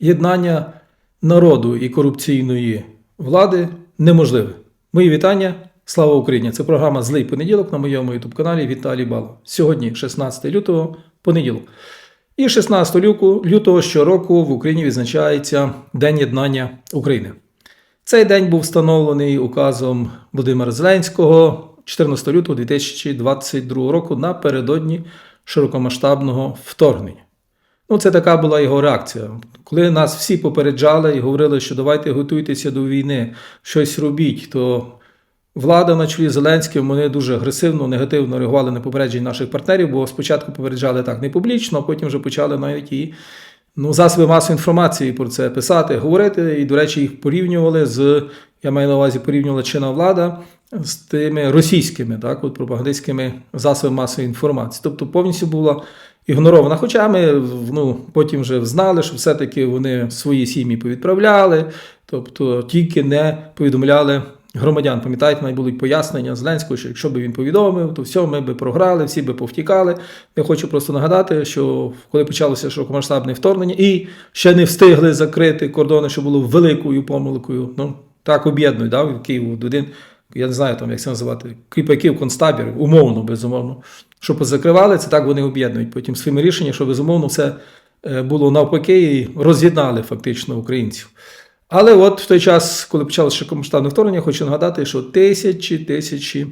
єднання народу і корупційної влади неможливе. Мої вітання. Слава Україні! Це програма Злий понеділок на моєму youtube каналі Віталій Балов. Сьогодні 16 лютого, понеділок. І 16 люку- лютого щороку в Україні відзначається День єднання України. Цей день був встановлений указом Володимира Зеленського 14 лютого 2022 року напередодні широкомасштабного вторгнення. Ну, це така була його реакція. Коли нас всі попереджали і говорили, що давайте готуйтеся до війни, щось робіть, то влада на чолі Зеленським вони дуже агресивно, негативно реагували на попередження наших партнерів, бо спочатку попереджали так не публічно, а потім вже почали навіть і ну, засоби масової інформації про це писати, говорити. І, до речі, їх порівнювали з, я маю на увазі, порівнювала чинна влада з тими російськими, так, от пропагандистськими засобами масової інформації. Тобто повністю була ігнорована. Хоча ми ну, потім вже знали, що все-таки вони свої сім'ї повідправляли, тобто тільки не повідомляли громадян. Пам'ятаєте, навіть будуть пояснення Зеленського, що якщо б він повідомив, то все, ми би програли, всі би повтікали. Я хочу просто нагадати, що коли почалося широкомасштабне вторгнення, і ще не встигли закрити кордони, що було великою помилкою. Ну, так об'єднують, да, в Києву один. Я не знаю, там, як це називати, кріпаків, концтабірів, умовно, безумовно, що позакривали, це так вони об'єднують потім своїми рішеннями, що безумовно все е, було навпаки і роз'єднали фактично українців. Але от в той час, коли почалося широкомасштабне вторгнення, хочу нагадати, що тисячі тисячі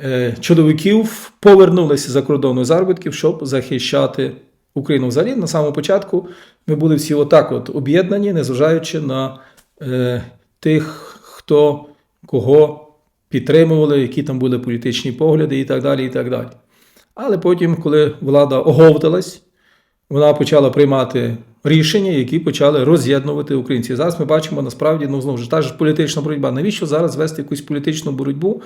е, чоловіків повернулися за кордону заробітків, щоб захищати Україну. Взагалі, на самому початку ми були всі отак от об'єднані, незважаючи на е, тих, хто кого підтримували, які там були політичні погляди і так далі. і так далі. Але потім, коли влада оговталась, вона почала приймати рішення, які почали роз'єднувати українців. Зараз ми бачимо насправді ну знову ж та ж політична боротьба. Навіщо зараз вести якусь політичну боротьбу?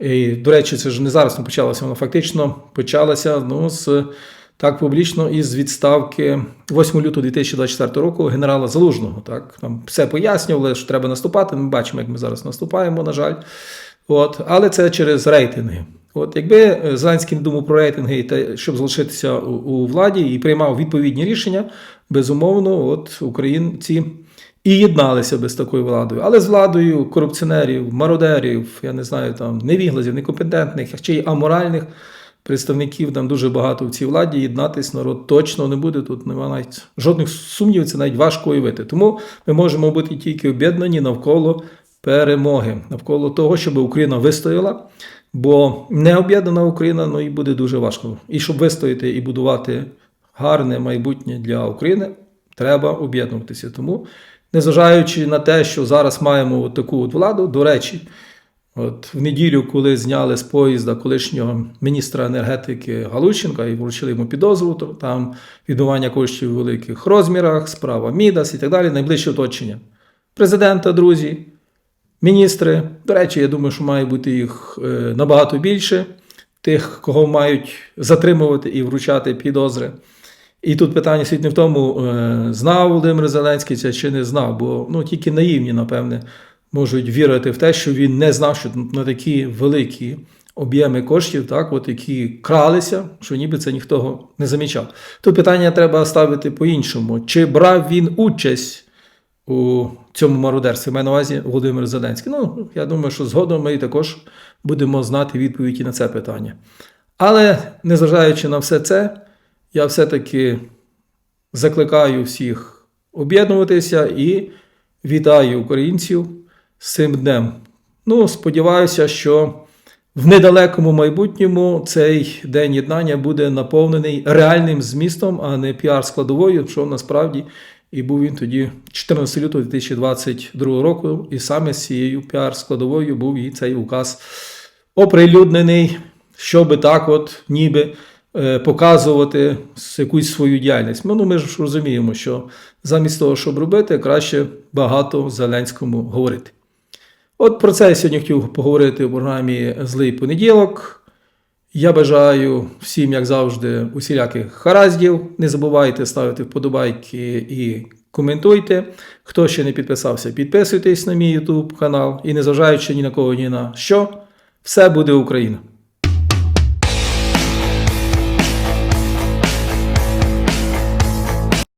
І, до речі, це ж не зараз не почалося, вона фактично почалася ну, з так публічно із відставки 8 лютого 2024 року генерала Залужного. Так там все пояснювали, що треба наступати. Ми бачимо, як ми зараз наступаємо, на жаль. От, але це через рейтинги. От якби Зеленський не думав про рейтинги, і те, щоб залишитися у, у владі і приймав відповідні рішення, безумовно, от українці і єдналися би з такою владою. Але з владою корупціонерів, мародерів, я не знаю, там невіглазів, некомпетентних чи й аморальних представників там дуже багато в цій владі. Єднатись народ точно не буде. Тут немає навіть жодних сумнівів, це навіть важко уявити. Тому ми можемо бути тільки об'єднані навколо перемоги, навколо того, щоб Україна вистояла. Бо не об'єднана Україна ну, і буде дуже важко. І щоб вистояти і будувати гарне майбутнє для України, треба об'єднуватися. Тому, незважаючи на те, що зараз маємо от таку от владу, до речі, от в неділю, коли зняли з поїзда колишнього міністра енергетики Галущенка і вручили йому підозру, то там відмивання коштів у великих розмірах, справа Мідас і так далі, найближче оточення президента, друзі. Міністри, до речі, я думаю, що має бути їх е, набагато більше, тих, кого мають затримувати і вручати підозри. І тут питання світ не в тому, е, знав Володимир Зеленський це чи не знав, бо ну, тільки наївні, напевне, можуть вірити в те, що він не знав, що на такі великі об'єми коштів, так, от, які кралися, що ніби це ніхто не замічав. Тут питання треба ставити по-іншому. Чи брав він участь? у цьому мародерстві має на увазі Володимир Зеленський. Ну, я думаю, що згодом ми також будемо знати відповіді на це питання. Але незважаючи на все це, я все-таки закликаю всіх об'єднуватися і вітаю українців цим днем. Ну, сподіваюся, що в недалекому майбутньому цей день єднання буде наповнений реальним змістом, а не піар-складовою, що насправді і був він тоді 14 лютого 2022 року, і саме з цією піар-складовою був і цей указ оприлюднений, щоб так, от ніби е, показувати якусь свою діяльність. Ну, ми ж розуміємо, що замість того, щоб робити, краще багато Зеленському говорити. От про це я сьогодні хотів поговорити у програмі Злий понеділок. Я бажаю всім, як завжди, усіляких хараздів. Не забувайте ставити вподобайки і коментуйте. Хто ще не підписався, підписуйтесь на мій YouTube канал і, незважаючи ні на кого, ні на що, все буде Україна!